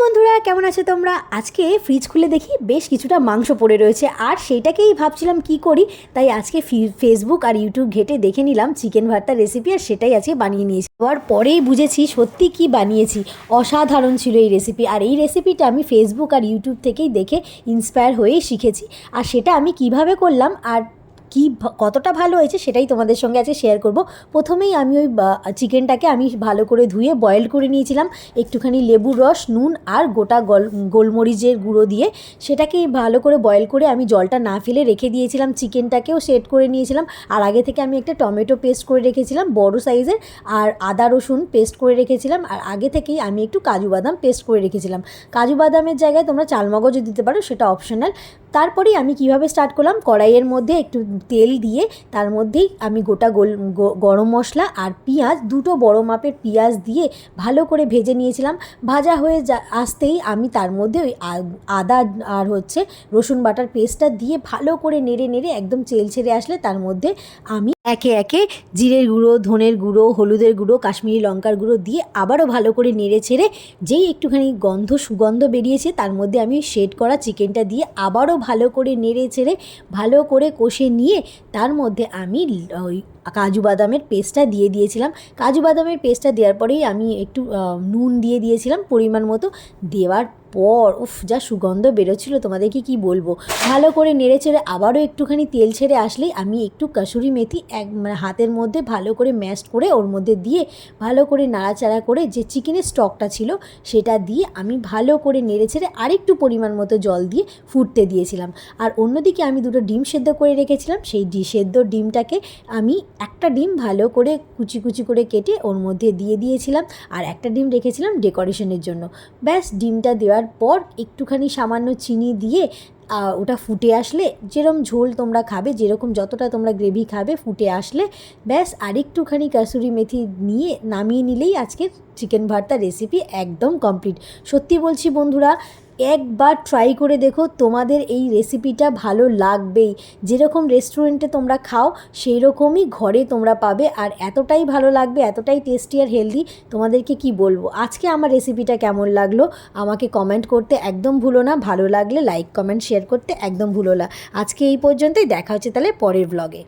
বন্ধুরা, কেমন আছো তোমরা? আজকে ফ্রিজ খুলে দেখি বেশ কিছুটা মাংস পড়ে রয়েছে, আর সেইটাকেই ভাবছিলাম কি করি? তাই আজকে ফেসবুক আর ইউটিউব ঘেটে দেখে নিলাম চিকেন ভর্তার রেসিপি আর সেটাই আজকে বানিয়ে নিয়েছি। হওয়ার পরেই বুঝেছি সত্যি কি বানিয়েছি। অসাধারণ ছিল এই রেসিপি আর এই রেসিপিটা আমি ফেসবুক আর ইউটিউব থেকেই দেখে ইন্সপায়ার হয়েই শিখেছি। আর সেটা আমি কীভাবে করলাম, আর কি কতটা ভালো হয়েছে সেটাই তোমাদের সঙ্গে আজকে শেয়ার করব। প্রথমেই আমি ওই চিকেনটাকে আমি ভালো করে ধুয়ে বয়েল করে নিয়েছিলাম। একটুখানি লেবুর রস, নুন আর গোটা গল, গোলমরিচের গুঁড়ো দিয়ে সেটাকে ভালো করে বয়েল করে আমি জলটা না ফেলে রেখে দিয়েছিলাম। চিকেনটাকেও সেট করে নিয়েছিলাম। আর আগে থেকে আমি একটা টমেটো পেস্ট করে রেখেছিলাম, বড় সাইজের আর আদা, রসুন পেস্ট করে রেখেছিলাম। আর আগে থেকেই আমি একটু কাজু বাদাম পেস্ট করে রেখেছিলাম। কাজু বাদামের জায়গায় তোমরা চালমগজও দিতে পারো, সেটা অপশনাল তারপরেই আমি কীভাবে স্টার্ট করলাম? কড়াইয়ের মধ্যে একটু তেল দিয়ে তার মধ্যেই আমি গোটা গোল গরম মশলা আর পেঁয়াজ, দুটো বড় মাপের পেঁয়াজ দিয়ে ভালো করে ভেজে নিয়েছিলাম। ভাজা হয়ে যা, আসতেই আমি তার মধ্যে ওই আদা আর হচ্ছে রসুন বাটার পেস্টটা দিয়ে ভালো করে নেড়ে নেড়ে একদম চেল ছেড়ে আসলে তার মধ্যে আমি একে একে জিরের গুঁড়ো, ধনের গুঁড়ো, হলুদের গুঁড়ো, কাশ্মীরি লঙ্কার গুঁড়ো দিয়ে আবারও ভালো করে নেড়ে ছেড়ে যেই একটুখানি গন্ধ, সুগন্ধ বেরিয়েছে তার মধ্যে আমি শেড করা চিকেনটা দিয়ে আবারও ভালো করে নেড়ে ছেড়ে ভালো করে কষে নিয়ে তার মধ্যে আমি ওই কাজু বাদামের পেস্টটা দিয়ে দিয়েছিলাম। কাজু বাদামের পেস্টটা দেওয়ার পরেই আমি একটু নুন দিয়ে দিয়েছিলাম পরিমাণ মতো। দেওয়ার পর, উফ, যা সুগন্ধ বেরোচ্ছিল, তোমাদেরকে কি বলব? ভালো করে নেড়ে চেড়ে আবারও একটুখানি তেল ছেড়ে আসলেই আমি একটু কাসুরি মেথি এক মানে হাতের মধ্যে ভালো করে ম্যাশ করে ওর মধ্যে দিয়ে ভালো করে নাড়াচাড়া করে যে চিকেনের স্টকটা ছিল, সেটা দিয়ে আমি ভালো করে নেড়ে ছেড়ে আরেকটু পরিমাণ মতো জল দিয়ে ফুটতে দিয়েছিলাম। আর অন্যদিকে আমি দুটো ডিম সেদ্ধ করে রেখেছিলাম। সেই ডি সেদ্ধ ডিমটাকে আমি একটা ডিম ভালো করে কুচি কুচি করে কেটে ওর মধ্যে দিয়ে দিয়েছিলাম আর একটা ডিম রেখেছিলাম ডেকোরেশনের জন্য। ব্যাস, ডিমটা দেওয়ার পর একটুখানি সামান্য চিনি দিয়ে ওটা ফুটে আসলে যেরকম ঝোল তোমরা খাবে, যেরকম যতটা তোমরা গ্রেভি খাবে ফুটে আসলে। ব্যাস, আরেকটুখানি কাসুরি মেথি নিয়ে নামিয়ে নিলেই আজকে চিকেন ভর্তা রেসিপি একদম কমপ্লিট সত্যি বলছি বন্ধুরা একবার ট্রাই করে দেখো তোমাদের এই রেসিপিটা ভালো লাগবেই। যেরকম রেস্টুরেন্টে তোমরা খাও সেই রকমই ঘরে তোমরা পাবে। আর এতটাই ভালো লাগবে, এতটাই টেস্টি আর হেলদি তোমাদেরকে কি বলব? আজকে আমার রেসিপিটা কেমন লাগল? আমাকে কমেন্ট করতে একদম ভুলো না। ভালো লাগলে লাইক কমেন্ট শেয়ার করতে একদম ভুলো না। আজকে এই পর্যন্তই। দেখা হচ্ছে তাহলে পরের ব্লগে